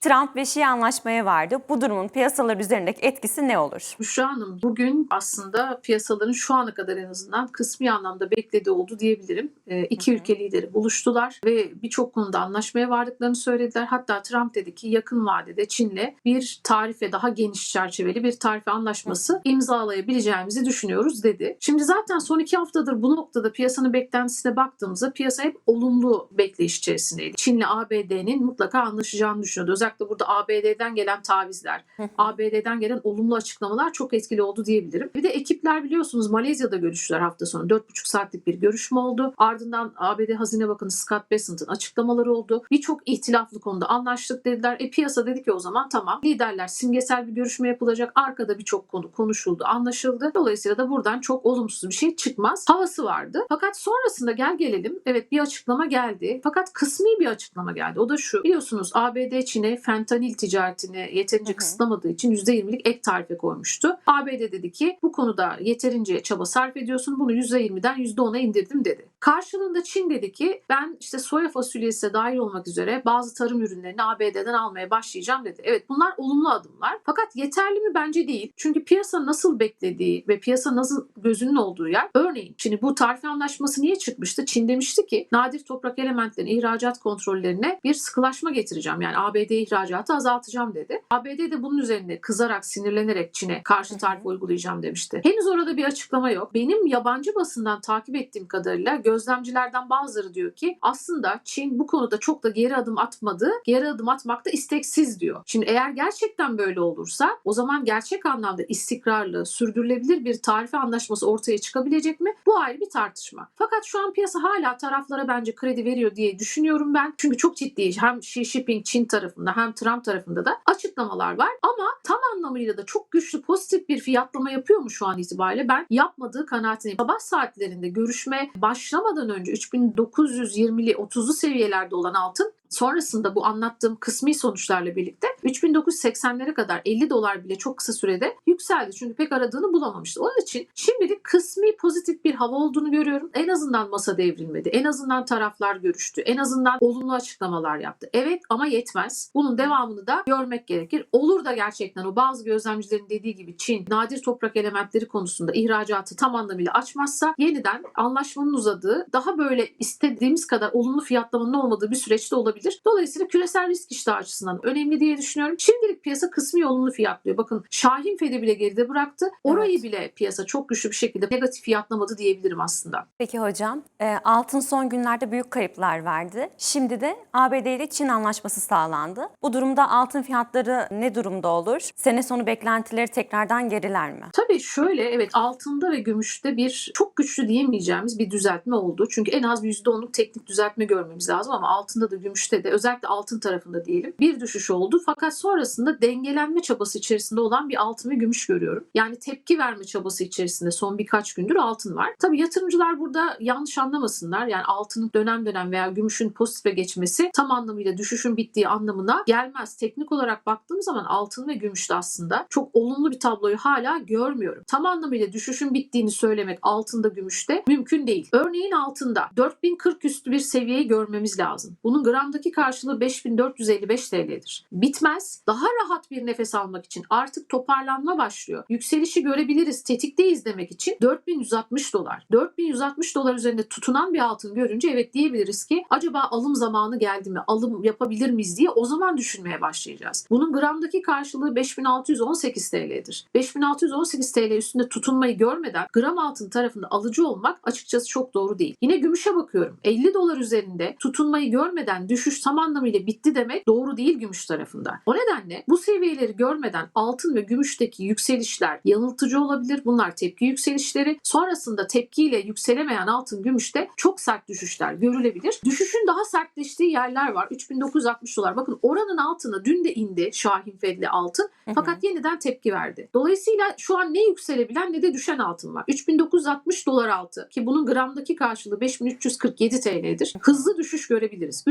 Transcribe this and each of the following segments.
Trump ve Şii anlaşmaya vardı. Bu durumun piyasalar üzerindeki etkisi ne olur? Büşra Hanım bugün aslında piyasaların şu ana kadar en azından kısmi anlamda beklediği oldu diyebilirim. E, iki Hı hı. ülke lideri buluştular ve birçok konuda anlaşmaya vardıklarını söylediler. Hatta Trump dedi ki yakın vadede Çin'le bir tarife daha geniş çerçeveli bir tarife anlaşması imzalayabileceğimizi düşünüyoruz dedi. Şimdi zaten son iki haftadır bu noktada piyasanın beklentisine baktığımızda piyasa hep olumlu bekleyiş içerisindeydi. Çin'le ABD'nin mutlaka anlaşacağını düşünüyordu. Özellikle burada ABD'den gelen tavizler, ABD'den gelen olumlu açıklamalar çok etkili oldu diyebilirim. Bir de ekipler biliyorsunuz Malezya'da görüştüler hafta sonu. 4,5 saatlik bir görüşme oldu. Ardından ABD Hazine Bakanı Scott Bessent'ın açıklamaları oldu. Birçok ihtilaflı konuda anlaştık dediler. E piyasa dedi ki o zaman tamam liderler simgesel bir görüşme yapılacak. Arkada birçok konu konuşuldu, anlaşıldı. Dolayısıyla da buradan çok olumsuz bir şey çıkmaz. Havası vardı. Fakat sonrasında gel gelelim. Evet bir açıklama geldi. Fakat kısmi bir açıklama geldi. O da şu. Biliyorsunuz ABD Çin'e fentanil ticaretini yeterince Hı hı. kısıtlamadığı için %20'lik ek tarife koymuştu. ABD dedi ki bu konuda yeterince çaba sarf ediyorsun. Bunu %20'den %10'a indirdim dedi. Karşılığında Çin dedi ki ben işte soya fasulyesi dahil olmak üzere bazı tarım ürünlerini ABD'den almaya başlayacağım dedi. Evet bunlar olumlu adımlar. Fakat yeterli mi bence değil. Çünkü piyasa nasıl beklediği ve piyasa nasıl gözünün olduğu yer. Örneğin şimdi bu tarife anlaşması niye çıkmıştı? Çin demişti ki nadir toprak elementlerin ihracat kontrollerine bir sıkılaşma getireceğim. Yani ABD ihracatı azaltacağım dedi. ABD de bunun üzerine kızarak, sinirlenerek Çin'e karşı hı. tarife uygulayacağım demişti. Henüz orada bir açıklama yok. Benim yabancı basından takip ettiğim kadarıyla gözlemcilerden bazıları diyor ki aslında Çin bu konuda çok da geri adım atmadı. Geri adım atmakta isteksiz diyor. Şimdi eğer gerçekten böyle olursa o zaman gerçek anlamda istikrarlı, sürdürülebilir bir tarife anlaşması ortaya çıkabilecek mi? Bu ayrı bir tartışma. Fakat şu an piyasa hala taraflara bence kredi veriyor diye düşünüyorum ben. Çünkü çok ciddi hem Xi Jinping Çin tarafında hem Trump tarafında da açıklamalar var. Ama tam anlamıyla da çok güçlü pozitif bir fiyatlama yapıyor mu şu an itibariyle? Ben yapmadığı kanaatindeyim. Sabah saatlerinde görüşme başlamadan önce 3920'li 30'lu seviyelerde olan altın Sonrasında bu anlattığım kısmi sonuçlarla birlikte 3980'lere kadar 50 dolar bile çok kısa sürede yükseldi. Çünkü pek aradığını bulamamıştı. Onun için şimdilik kısmi pozitif bir hava olduğunu görüyorum. En azından masa devrilmedi. En azından taraflar görüştü. En azından olumlu açıklamalar yaptı. Evet ama yetmez. Bunun devamını da görmek gerekir. Olur da gerçekten o bazı gözlemcilerin dediği gibi Çin nadir toprak elementleri konusunda ihracatı tam anlamıyla açmazsa yeniden anlaşmanın uzadığı daha böyle istediğimiz kadar olumlu fiyatlamanın olmadığı bir süreçte olabilir. Dolayısıyla küresel risk iştahı açısından önemli diye düşünüyorum. Şimdilik piyasa kısmi olumlu fiyatlıyor. Bakın Şahin Fed'i bile geride bıraktı. Orayı Evet. bile piyasa çok güçlü bir şekilde negatif fiyatlamadı diyebilirim aslında. Peki hocam, e, altın son günlerde büyük kayıplar verdi. Şimdi de ABD ile Çin anlaşması sağlandı. Bu durumda altın fiyatları ne durumda olur? Sene sonu beklentileri tekrardan geriler mi? Tabii şöyle evet altında ve gümüşte bir çok güçlü diyemeyeceğimiz bir düzeltme oldu. Çünkü en az bir %10'luk teknik düzeltme görmemiz lazım ama altında da gümüşte de özellikle altın tarafında diyelim bir düşüş oldu. Fakat sonrasında dengelenme çabası içerisinde olan bir altın ve gümüş görüyorum. Yani tepki verme çabası içerisinde son birkaç gündür altın var. Tabii yatırımcılar burada yanlış anlamasınlar. Yani altının dönem dönem veya gümüşün pozitife geçmesi tam anlamıyla düşüşün bittiği anlamına gelmez. Teknik olarak baktığım zaman altın ve gümüşte aslında çok olumlu bir tabloyu hala görmüyorum. Tam anlamıyla düşüşün bittiğini söylemek altında gümüşte mümkün değil. Örneğin altında 4040 üstü bir seviyeyi görmemiz lazım. Bunun gramdaki karşılığı 5455 TL'dir. Bitmez. Daha rahat bir nefes almak için artık toparlanma başlıyor. Yükselişi görebiliriz, tetikteyiz demek için 4160 dolar. 4160 dolar üzerinde tutunan bir altın görünce evet diyebiliriz ki acaba alım zamanı geldi mi? Alım yapabilir miyiz diye o zaman düşünmeye başlayacağız. Bunun gramdaki karşılığı 5618 TL'dir. 5618 TL üstünde tutunmayı görmeden gram altın tarafında alıcı olmak açıkçası çok doğru değil. Yine gümüşe bakıyorum. 50 dolar üzerinde tutunmayı görmeden düşüş tam anlamıyla bitti demek doğru değil gümüş tarafında. O nedenle bu seviyeleri görmeden altın ve gümüşteki yükselişler yanıltıcı olabilir. Bunlar tepki yükselişleri. Sonrasında tepkiyle yükselemeyen altın gümüşte çok sert düşüşler görülebilir. Düşüşün daha sertleştiği yerler var. 3960 dolar. Bakın oranın altına dün de indi Şahin Fed'li altın. Fakat yeniden tepki verdi. Dolayısıyla şu an ne yükselebilen ne de düşen altın var. 3960 dolar altı ki bunun gramdaki karşılığı 5347 TL'dir. Hızlı düşüş görebiliriz.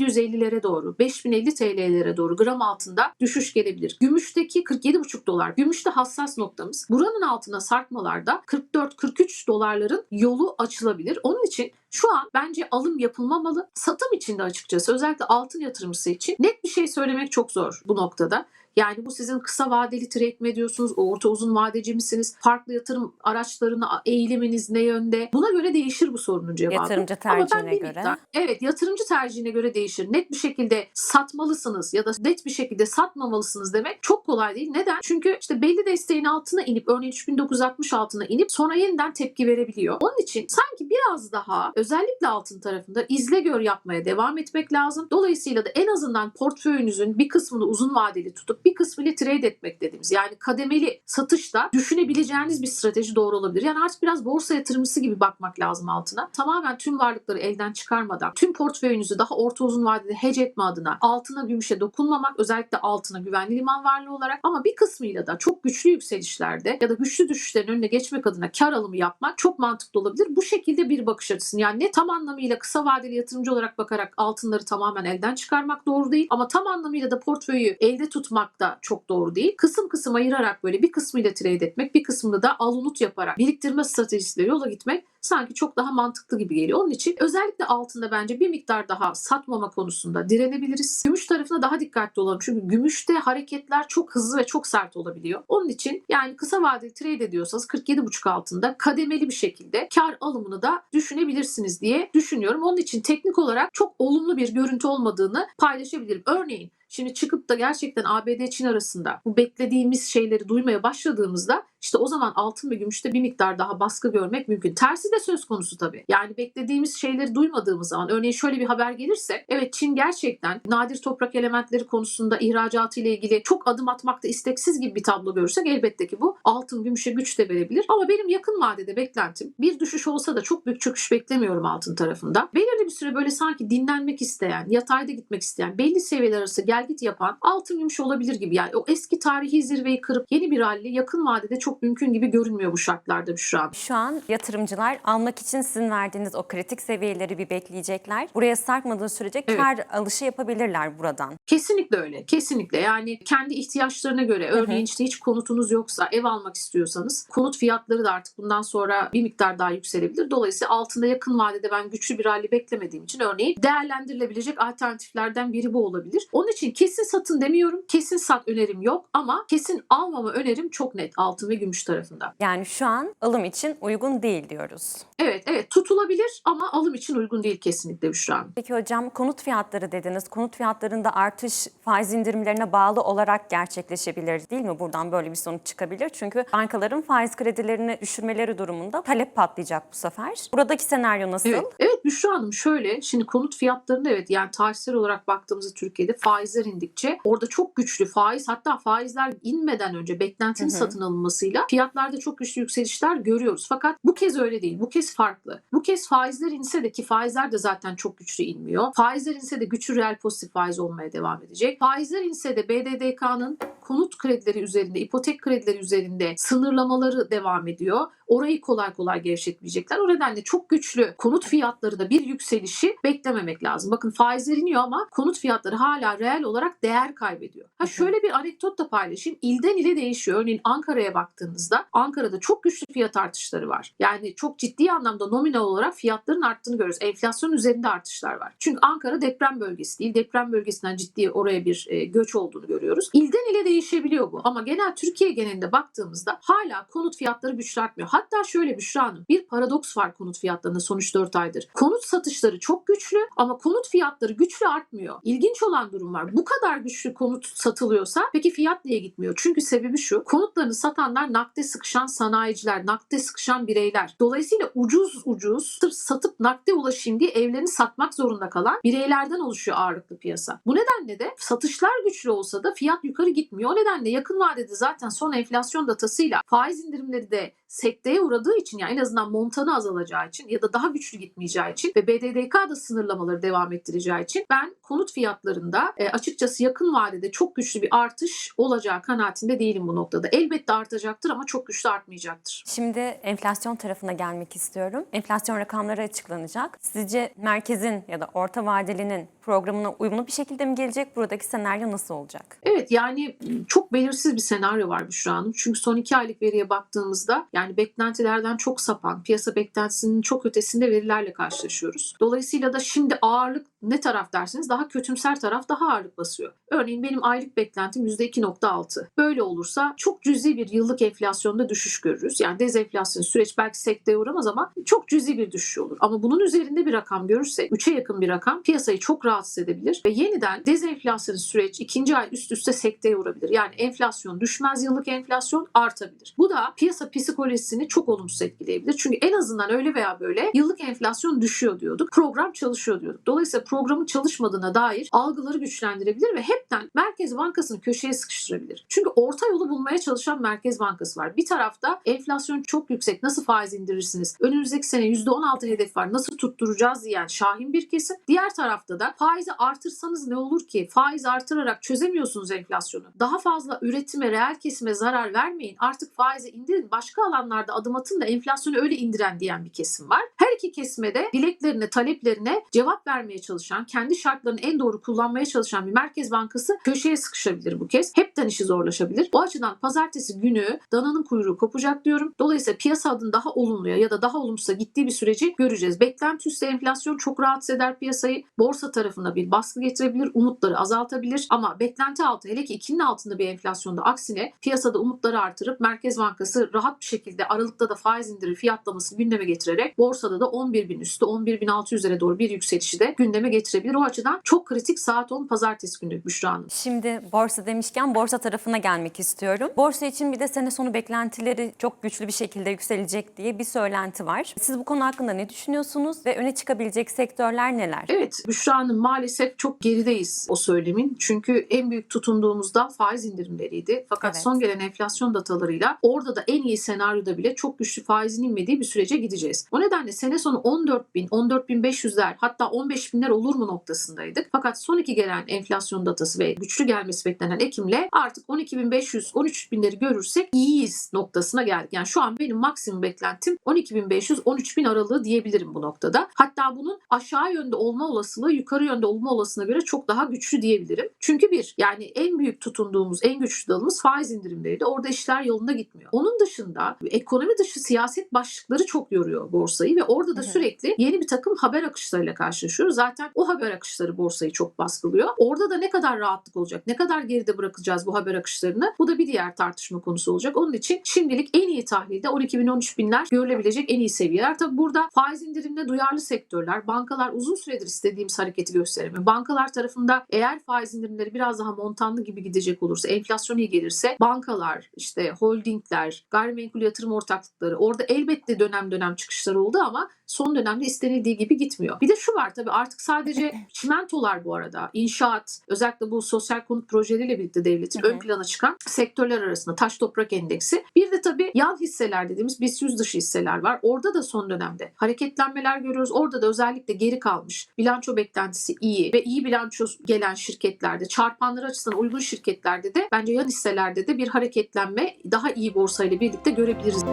3750'lere doğru, 5050 TL'lere doğru gram altında düşüş gelebilir. Gümüşteki 47,5 dolar. Gümüşte hassas noktamız. Buranın altına sarkmalarda 44-43 dolarların yolu açılabilir. Onun için Şu an bence alım yapılmamalı. Satım için de açıkçası özellikle altın yatırımcısı için net bir şey söylemek çok zor bu noktada. Yani bu sizin kısa vadeli trade mi ediyorsunuz, orta uzun vadeci misiniz, farklı yatırım araçlarına eğiliminiz ne yönde? Buna göre değişir bu sorunun cevabı. Yatırımcı Ama ben tercihine göre. miktar- evet yatırımcı tercihine göre değişir. Net bir şekilde satmalısınız ya da net bir şekilde satmamalısınız demek çok kolay değil. Neden? Çünkü işte belli desteğin altına inip örneğin 3960 altına inip sonra yeniden tepki verebiliyor. Onun için sanki biraz daha özellikle altın tarafında izle gör yapmaya devam etmek lazım. Dolayısıyla da en azından portföyünüzün bir kısmını uzun vadeli tutup bir kısmını trade etmek dediğimiz yani kademeli satışta düşünebileceğiniz bir strateji doğru olabilir. Yani artık biraz borsa yatırımcısı gibi bakmak lazım altına. Tamamen tüm varlıkları elden çıkarmadan tüm portföyünüzü daha orta uzun vadede hedge etme adına altına gümüşe dokunmamak özellikle altına güvenli liman varlığı olarak ama bir kısmıyla da çok güçlü yükselişlerde ya da güçlü düşüşlerin önüne geçmek adına kar alımı yapmak çok mantıklı olabilir. Bu şekilde bir bakış açısı yani ne tam anlamıyla kısa vadeli yatırımcı olarak bakarak altınları tamamen elden çıkarmak doğru değil ama tam anlamıyla da portföyü elde tutmak da çok doğru değil. Kısım kısım ayırarak böyle bir kısmıyla trade etmek bir kısmını da al unut yaparak biriktirme stratejisiyle yola gitmek sanki çok daha mantıklı gibi geliyor. Onun için özellikle altında bence bir miktar daha satmama konusunda direnebiliriz. Gümüş tarafına daha dikkatli olalım. Çünkü gümüşte hareketler çok hızlı ve çok sert olabiliyor. Onun için yani kısa vadeli trade ediyorsanız 47,5 altında kademeli bir şekilde kar alımını da düşünebilirsiniz diye düşünüyorum. Onun için teknik olarak çok olumlu bir görüntü olmadığını paylaşabilirim. Örneğin Şimdi çıkıp da gerçekten ABD-Çin arasında bu beklediğimiz şeyleri duymaya başladığımızda işte o zaman altın ve gümüşte bir miktar daha baskı görmek mümkün. Tersi de söz konusu tabii. Yani beklediğimiz şeyleri duymadığımız zaman örneğin şöyle bir haber gelirse evet Çin gerçekten nadir toprak elementleri konusunda ihracatı ile ilgili çok adım atmakta isteksiz gibi bir tablo görürsek elbette ki bu altın gümüşe güç de verebilir. Ama benim yakın vadede beklentim bir düşüş olsa da çok büyük çöküş beklemiyorum altın tarafında. Belirli bir süre böyle sanki dinlenmek isteyen, yatayda gitmek isteyen, belli seviyeler arası gel git yapan altın gümüş olabilir gibi. Yani o eski tarihi zirveyi kırıp yeni bir rally yakın vadede çok mümkün gibi görünmüyor bu şartlarda şu an. Şu an yatırımcılar almak için sizin verdiğiniz o kritik seviyeleri bir bekleyecekler. Buraya sarkmadığı sürece Evet. kar alışı yapabilirler buradan. Kesinlikle öyle. Kesinlikle. Yani kendi ihtiyaçlarına göre örneğin işte hiç konutunuz yoksa ev almak istiyorsanız konut fiyatları da artık bundan sonra bir miktar daha yükselebilir. Dolayısıyla altında yakın vadede ben güçlü bir rally beklemediğim için örneğin değerlendirilebilecek alternatiflerden biri bu olabilir. Onun için kesin satın demiyorum. Kesin sat önerim yok ama kesin almama önerim çok net altın ve gümüş tarafında. Yani şu an alım için uygun değil diyoruz. Evet evet tutulabilir ama alım için uygun değil kesinlikle Büşra Hanım. Peki hocam konut fiyatları dediniz. Konut fiyatlarında artış faiz indirimlerine bağlı olarak gerçekleşebilir değil mi? Buradan böyle bir sonuç çıkabilir. Çünkü bankaların faiz kredilerini düşürmeleri durumunda talep patlayacak bu sefer. Buradaki senaryo nasıl? Evet, evet Büşra Hanım şöyle şimdi konut fiyatlarında evet yani tarihsel olarak baktığımızda Türkiye'de faizler indikçe orada çok güçlü faiz hatta faizler inmeden önce beklentinin Hı hı. satın alınmasıyla fiyatlarda çok güçlü yükselişler görüyoruz. Fakat bu kez öyle değil. Bu kez farklı. Bu kez faizler inse de ki faizler de zaten çok güçlü inmiyor. Faizler inse de güçlü reel pozitif faiz olmaya devam edecek. Faizler inse de BDDK'nın konut kredileri üzerinde, ipotek kredileri üzerinde sınırlamaları devam ediyor. Orayı kolay kolay gevşetmeyecekler. O nedenle çok güçlü konut fiyatları da bir yükselişi beklememek lazım. Bakın faizler iniyor ama konut fiyatları hala reel olarak değer kaybediyor. Ha şöyle bir anekdot da paylaşayım. İlden ile değişiyor. Örneğin Ankara'ya baktığınızda Ankara'da çok güçlü fiyat artışları var. Yani çok ciddi anlamda nominal olarak fiyatların arttığını görüyoruz. Enflasyon üzerinde artışlar var. Çünkü Ankara deprem bölgesi değil. Deprem bölgesinden ciddi oraya bir e, göç olduğunu görüyoruz. İlden ile değişebiliyor bu. Ama genel Türkiye genelinde baktığımızda hala konut fiyatları güçlü artmıyor. Hatta şöyle Büşra Hanım bir paradoks var konut fiyatlarında son 3-4 aydır. Konut satışları çok güçlü ama konut fiyatları güçlü artmıyor. İlginç olan durum var. Bu kadar güçlü konut satılıyorsa peki fiyat niye gitmiyor? Çünkü sebebi şu. Konutlarını satanlar nakde sıkışan sanayiciler, nakde sıkışan bireyler. Dolayısıyla ucuz ucuz sırf satıp nakde ulaşayım diye evlerini satmak zorunda kalan bireylerden oluşuyor ağırlıklı piyasa. Bu nedenle de satışlar güçlü olsa da fiyat yukarı gitmiyor. O nedenle yakın vadede zaten son enflasyon datasıyla faiz indirimleri de sekteye uğradığı için yani en azından montanı azalacağı için ya da daha güçlü gitmeyeceği için ve BDDK da sınırlamaları devam ettireceği için ben konut fiyatlarında e, açıkçası yakın vadede çok güçlü bir artış olacağı kanaatinde değilim bu noktada. Elbette artacaktır ama çok güçlü artmayacaktır. Şimdi enflasyon tarafına gelmek istiyorum. Enflasyon rakamları açıklanacak. Sizce merkezin ya da orta vadelinin programına uyumlu bir şekilde mi gelecek? Buradaki senaryo nasıl olacak? Evet yani çok belirsiz bir senaryo var Büşra Hanım. Çünkü son iki aylık veriye baktığımızda yani beklenen beklentilerden çok sapan, piyasa beklentisinin çok ötesinde verilerle karşılaşıyoruz. Dolayısıyla da şimdi ağırlık ne taraf derseniz daha kötümser taraf daha ağırlık basıyor. Örneğin benim aylık beklentim %2.6. Böyle olursa çok cüzi bir yıllık enflasyonda düşüş görürüz. Yani dezenflasyon süreç belki sekteye uğramaz ama çok cüzi bir düşüş olur. Ama bunun üzerinde bir rakam görürsek 3'e yakın bir rakam piyasayı çok rahatsız edebilir ve yeniden dezenflasyon süreç ikinci ay üst üste sekteye uğrabilir. Yani enflasyon düşmez yıllık enflasyon artabilir. Bu da piyasa psikolojisini çok olumsuz etkileyebilir. Çünkü en azından öyle veya böyle yıllık enflasyon düşüyor diyorduk. Program çalışıyor diyorduk. Dolayısıyla programın çalışmadığına dair algıları güçlendirebilir ve hepten Merkez Bankası'nı köşeye sıkıştırabilir. Çünkü orta yolu bulmaya çalışan Merkez Bankası var. Bir tarafta enflasyon çok yüksek nasıl faiz indirirsiniz? Önümüzdeki sene %16 hedef var nasıl tutturacağız diyen şahin bir kesim. Diğer tarafta da faizi artırsanız ne olur ki? Faiz artırarak çözemiyorsunuz enflasyonu. Daha fazla üretime, reel kesime zarar vermeyin. Artık faizi indirin. Başka alanlarda adım atın da enflasyonu öyle indiren diyen bir kesim var. Her iki kesime de dileklerine, taleplerine cevap vermeye çalışan, kendi şartlarını en doğru kullanmaya çalışan bir Merkez Bankası köşeye sıkışabilir bu kez. Hepten işi zorlaşabilir. O açıdan pazartesi günü dananın kuyruğu kopacak diyorum. Dolayısıyla piyasa adının daha olumluya ya da daha olumsuza gittiği bir süreci göreceğiz. Beklenti üstü enflasyon çok rahatsız eder piyasayı. Borsa tarafına bir baskı getirebilir, umutları azaltabilir ama beklenti altı hele ki 2'nin altında bir enflasyonda aksine piyasada umutları artırıp Merkez Bankası rahat bir şekilde Aralık'ta da faiz indirir fiyatlamasını gündeme getirerek borsada da 11 bin üstü 11.600'lere doğru bir yükselişi de gündeme getirebilir. O açıdan çok kritik saat 10 pazartesi günü Büşra Hanım. Şimdi borsa demişken borsa tarafına gelmek istiyorum. Borsa için bir de sene sonu beklentileri çok güçlü bir şekilde yükselecek diye bir söylenti var. Siz bu konu hakkında ne düşünüyorsunuz ve öne çıkabilecek sektörler neler? Evet Büşra Hanım maalesef çok gerideyiz o söylemin. Çünkü en büyük tutunduğumuzda faiz indirimleriydi. Fakat Evet. son gelen enflasyon datalarıyla orada da en iyi senaryoda bile çok güçlü faizin inmediği bir sürece gideceğiz. O nedenle sene sonu 14 bin, 14 bin 500'ler hatta 15 binler olur mu noktasındaydık. Fakat son iki gelen enflasyon datası ve güçlü gelmesi beklenen Ekim'le artık 12 bin 500, 13 binleri görürsek iyiyiz noktasına geldik. Yani şu an benim maksimum beklentim 12 bin 500, 13 bin aralığı diyebilirim bu noktada. Hatta bunun aşağı yönde olma olasılığı yukarı yönde olma olasılığına göre çok daha güçlü diyebilirim. Çünkü bir yani en büyük tutunduğumuz en güçlü dalımız faiz indirimleriydi. Orada işler yolunda gitmiyor. Onun dışında ekonomi dışı siyaset başlıkları çok yoruyor borsayı ve orada da Hı hı. sürekli yeni bir takım haber akışlarıyla karşılaşıyoruz. Zaten o haber akışları borsayı çok baskılıyor. Orada da ne kadar rahatlık olacak? Ne kadar geride bırakacağız bu haber akışlarını? Bu da bir diğer tartışma konusu olacak. Onun için şimdilik en iyi tahlilde 12 bin 13 binler görülebilecek en iyi seviyeler. Tabi burada faiz indirimine duyarlı sektörler, bankalar uzun süredir istediğimiz hareketi gösteremiyor. Bankalar tarafında eğer faiz indirimleri biraz daha montanlı gibi gidecek olursa, enflasyon iyi gelirse bankalar, işte holdingler, gayrimenkul yatırım ortaklıkları. Orada elbette dönem dönem çıkışlar oldu ama son dönemde istenildiği gibi gitmiyor. Bir de şu var tabii artık sadece çimentolar bu arada, inşaat, özellikle bu sosyal konut projeleriyle birlikte devletin ön plana çıkan sektörler arasında taş toprak endeksi. Bir de tabii yan hisseler dediğimiz BIST 100 dışı hisseler var. Orada da son dönemde hareketlenmeler görüyoruz. Orada da özellikle geri kalmış. Bilanço beklentisi iyi ve iyi bilanço gelen şirketlerde, çarpanları açısından uygun şirketlerde de bence yan hisselerde de bir hareketlenme daha iyi borsayla birlikte görebiliriz.